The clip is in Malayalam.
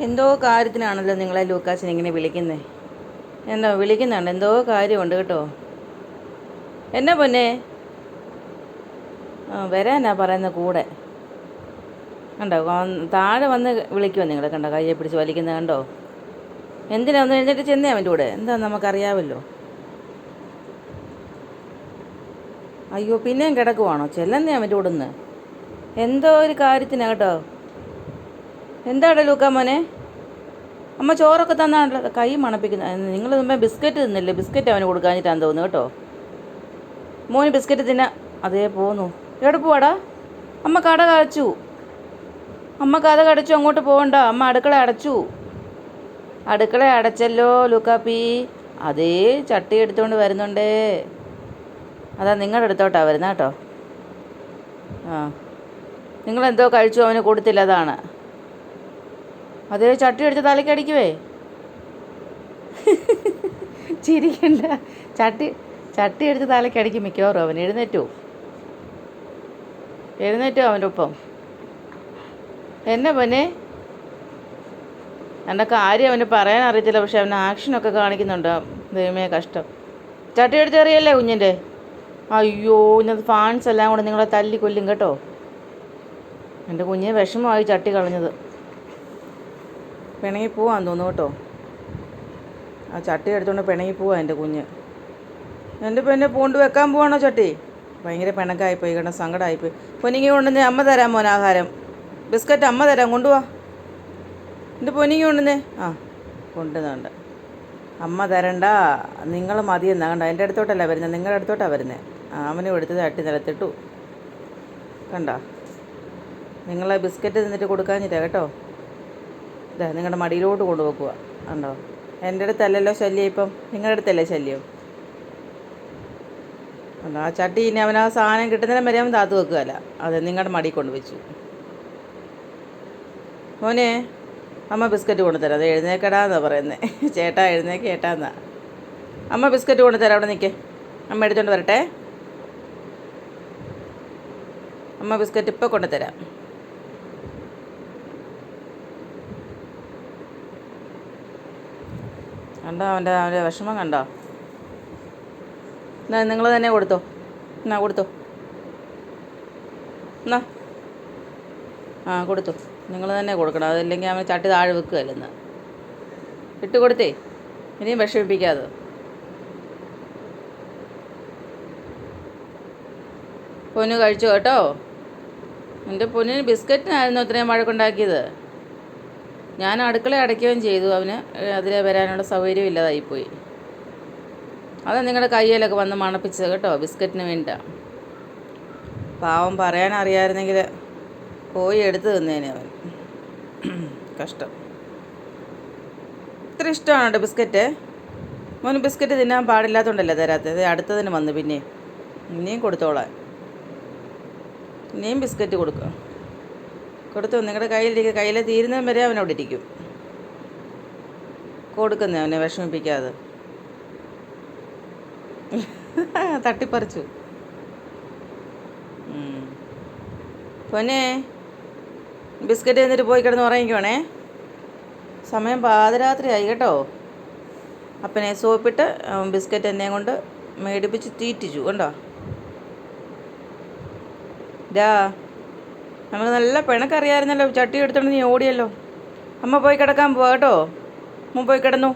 എന്തോ കാര്യത്തിനാണല്ലോ നിങ്ങളെ ലൂക്കാസിനെ ഇങ്ങനെ വിളിക്കുന്നത് എന്താ വിളിക്കുന്നുണ്ട്. എന്തോ കാര്യമുണ്ട് കേട്ടോ. എന്നാ പൊന്നെ? ആ വരാനാ പറയുന്ന കൂടെ. കണ്ടോ താഴെ വന്ന് വിളിക്കുമോ നിങ്ങൾ കണ്ടോ കയ്യെ പിടിച്ച് വലിക്കുന്നത് കണ്ടോ? എന്തിനാ ഒന്ന് എഴുന്നേറ്റ് ചെന്നേ അവന്റെ കൂടെ? എന്താ നമുക്കറിയാമല്ലോ. അയ്യോ പിന്നെയും കിടക്കുവാണോ? ചെല്ലുന്നേ അവന്റെ കൂടെ നിന്ന് എന്തോ ഒരു കാര്യത്തിനാ കേട്ടോ. എന്താടാ ലൂക്കാ മോനെ? അമ്മ ചോറൊക്കെ തന്നാണല്ലോ കൈ മണപ്പിക്കുന്ന നിങ്ങൾ മുമ്പേ ബിസ്ക്കറ്റ് തിന്നില്ലേ? ബിസ്ക്കറ്റ് അവന് കൊടുക്കാഞ്ഞിട്ടാന്ന് തോന്നുന്നു കേട്ടോ. മോന് ബിസ്ക്കറ്റ് തിന്ന അതേ പോന്നു. എവിടെ അമ്മ കട കടച്ചു. അമ്മ കഥ കടച്ചു അങ്ങോട്ട് പോകണ്ട അമ്മ അടുക്കള അടച്ചു. അടുക്കള അടച്ചല്ലോ ലൂക്കാപ്പി. അതേ ചട്ടി എടുത്തുകൊണ്ട് വരുന്നുണ്ടേ. അതാ നിങ്ങളുടെ അടുത്തോട്ടാണ് വരുന്നത് കേട്ടോ. ആ. നിങ്ങളെന്തോ കഴിച്ചു അവന് കൊടുത്തില്ല അതാണ്. അതേ ചട്ടി എടുത്ത് തലക്കടിക്കുവേ ചിരിക്കണ്ട. ചട്ടി ചട്ടി എടുത്ത് തലക്കടിക്കും മിക്കവാറും അവൻ. എഴുന്നേറ്റോ. എഴുന്നേറ്റോ അവന്റെ ഒപ്പം. എന്നെ പൊന്നെ? എന്റെ കാര്യം അവന് പറയാൻ അറിയത്തില്ല പക്ഷെ അവൻ ആക്ഷനൊക്കെ കാണിക്കുന്നുണ്ട്. ദൈവമേ കഷ്ടം. ചട്ടി എടുത്ത് അറിയല്ലേ കുഞ്ഞിന്റെ? അയ്യോ ഇന്നത് ഫാൻസ് എല്ലാം കൂടെ നിങ്ങളെ തല്ലി കൊല്ലും കേട്ടോ. എന്റെ കുഞ്ഞിന് വിഷമമായി ചട്ടി കളഞ്ഞത്. പിണങ്ങി പോവാൻ തോന്നുന്നു കേട്ടോ. ആ ചട്ടി എടുത്തുകൊണ്ട് പിണങ്ങി പോവാ എന്റെ കുഞ്ഞ്. എന്റെ പെണ്ണെ പൂണ്ട് വെക്കാൻ പോവാണോ ചട്ടി? ഭയങ്കര പിണക്കായിപ്പോയി കേട്ടോ സങ്കടമായിപ്പോയി പൊന്നിങ്ങി കൊണ്ടുവന്നേ അമ്മ തരാം മോൻ ആഹാരം. ബിസ്ക്കറ്റ് അമ്മ തരാം കൊണ്ടുപോവാ എന്റെ പൊന്നിങ്ങി കൊണ്ടുവന്നേ. ആ കൊണ്ടുവന്നുണ്ട്. അമ്മ തരണ്ട നിങ്ങൾ മതിയെന്നാ കണ്ട എന്റെ അടുത്തോട്ടല്ല വരുന്നത് നിങ്ങളുടെ അടുത്തോട്ടാണ് വരുന്നത് അവനും എടുത്ത് തട്ടി നിലത്തിട്ടു. കണ്ടോ? നിങ്ങളെ ബിസ്ക്കറ്റ് തിന്നിട്ട് കൊടുക്കാഞ്ഞിട്ടാ കേട്ടോ. ഇതാ നിങ്ങളുടെ മടിയിലോട്ട് കൊണ്ടുപോക്കുക ഉണ്ടോ എന്റെ അടുത്തല്ലല്ലോ ശല്യം ഇപ്പം. നിങ്ങളുടെ അടുത്തല്ലേ ശല്യം? കണ്ടോ? ആ ചട്ടി ഇനി അവൻ ആ സാധനം കിട്ടുന്നതിനും വരെ അവൻ താത്തു വെക്കുകയല്ല. അതെ നിങ്ങളുടെ മടി കൊണ്ട് വെച്ചു. മോനെ അമ്മ ബിസ്ക്കറ്റ് കൊണ്ടുതരാം. അത് എഴുന്നേക്കടാന്നാ പറയുന്നത് ചേട്ടാ എഴുന്നേക്ക് ചേട്ടാന്നാ. അമ്മ ബിസ്ക്കറ്റ് കൊണ്ടുതരാം. അവിടെ നിൽക്കേ അമ്മ എടുത്തുകൊണ്ട് വരട്ടെ. അമ്മ ബിസ്ക്കറ്റ് ഇപ്പോൾ കൊണ്ടുതരാം. കണ്ടോ അവന്റെ അവന്റെ വിഷമം കണ്ടോ? എന്നാ നിങ്ങൾ തന്നെ കൊടുത്തോ. എന്നാ കൊടുത്തോ. എന്നാ. ആ കൊടുത്തു. നിങ്ങൾ തന്നെ കൊടുക്കണം. അതല്ലെങ്കിൽ അവൻ ചട്ടി താഴെ വെക്കുകയല്ലെന്ന് ഇട്ട് കൊടുത്തേ. ഇനിയും വിഷമിപ്പിക്കാതെ. പൊന്നു കഴിച്ചു കേട്ടോ. എന്റെ പൊന്നിന് ബിസ്ക്കറ്റിനായിരുന്നു ഇത്രയും വഴക്കുണ്ടാക്കിയത്. ഞാൻ അടുക്കള അടയ്ക്കുകയും ചെയ്തു. അവന് അതിലെ വരാനുള്ള സൗകര്യം ഇല്ലാതായിപ്പോയി. അത് നിങ്ങളുടെ കയ്യിലൊക്കെ വന്ന് മണപ്പിച്ചത് കേട്ടോ ബിസ്ക്കറ്റിന് വേണ്ടിയിട്ടാണ് പാവം പറയാൻ അറിയാമായിരുന്നെങ്കിൽ പോയി എടുത്തു തിന്നേനെ അവൻ. കഷ്ടം. ഇത്ര ഇഷ്ടമാണ് കേട്ടോ ബിസ്ക്കറ്റ്? മോന് ബിസ്ക്കറ്റ് തിന്നാൻ പാടില്ലാത്തതുകൊണ്ടല്ലേ തരാത്തത് അടുത്തതിന് വന്ന് പിന്നെ. ഇനിയും കൊടുത്തോളാൻ. ഇനിയും ബിസ്ക്കറ്റ് കൊടുക്കുക കൊടുത്തു നിങ്ങളുടെ കയ്യിലിരിക്കും കയ്യിൽ തീരുന്നതും വരെ അവനവിടെ ഇരിക്കും. കൊടുക്കുന്നേ അവനെ വിഷമിപ്പിക്കാതെ. തട്ടിപ്പറിച്ചു. പൊന്നെ ബിസ്ക്കറ്റ് എന്നിട്ട് പോയി കിടന്ന് ഉറങ്ങിക്കുവാണേ സമയം പാതിരാത്രിയായി കേട്ടോ. അപ്പനെ സോപ്പിട്ട് ബിസ്ക്കറ്റ് എന്നെ കൊണ്ട് മേടിപ്പിച്ച് തീറ്റിച്ചു കണ്ടോ? ഡാ നമ്മൾ നല്ല പിണക്കറിയായിരുന്നല്ലോ. ചട്ടി എടുത്തോണ്ട് നീ ഓടിയല്ലോ. അമ്മ പോയി കിടക്കാൻ പോവാ കേട്ടോ. അമ്മ പോയി കിടന്നു.